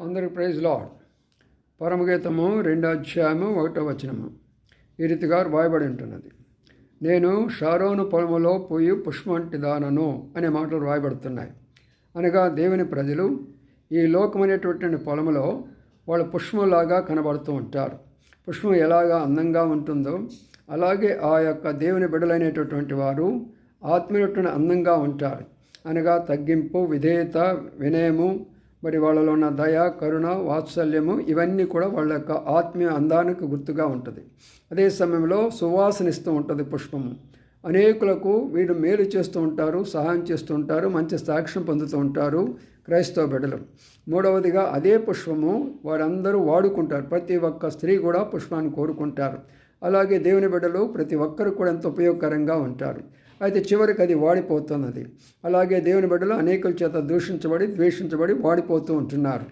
అందరికి praise lord పరమగీతము రెండో అధ్యాయము ఒకటో వచనము. ఈ రీతిగా రాయబడి ఉంటున్నది. నేను షారోను పొలములో పోయి పుష్పంటి దానను అనే మాటలు రాయబడుతున్నాయి. అనగా దేవుని ప్రజలు ఈ లోకమైనటువంటి పొలములో వాళ్ళు పుష్పంలాగా కనబడుతూ ఉంటారు. పుష్పం ఎలాగా అందంగా ఉంటుందో అలాగే ఆ యొక్క దేవుని బిడలైనటువంటి వారు ఆత్మీయుటువంటి అందంగా ఉంటారు. అనగా తగ్గింపు విధేయత వినయము మరి వాళ్ళలో ఉన్న దయ కరుణ వాత్సల్యము ఇవన్నీ కూడా వాళ్ళ యొక్క ఆత్మీయ అందానికి గుర్తుగా ఉంటుంది. అదే సమయంలో సువాసనిస్తూ ఉంటుంది పుష్పము. అనేకులకు వీడు మేలు చేస్తూ ఉంటారు సహాయం చేస్తూ ఉంటారు మంచి సాక్ష్యం పొందుతూ ఉంటారు క్రైస్తవ బిడ్డలు. మూడవదిగా అదే పుష్పము వారందరూ వాడుకుంటారు. ప్రతి ఒక్క స్త్రీ కూడా పుష్పాన్ని కోరుకుంటారు. అలాగే దేవుని బిడ్డలు ప్రతి ఒక్కరు కూడా ఎంత ఉపయోగకరంగా ఉంటారు. అయితే చివరికి అది వాడిపోతున్నది. అలాగే దేవుని బిడ్డలు అనేకుల చేత దూషించబడి ద్వేషించబడి వాడిపోతూ ఉంటున్నారు.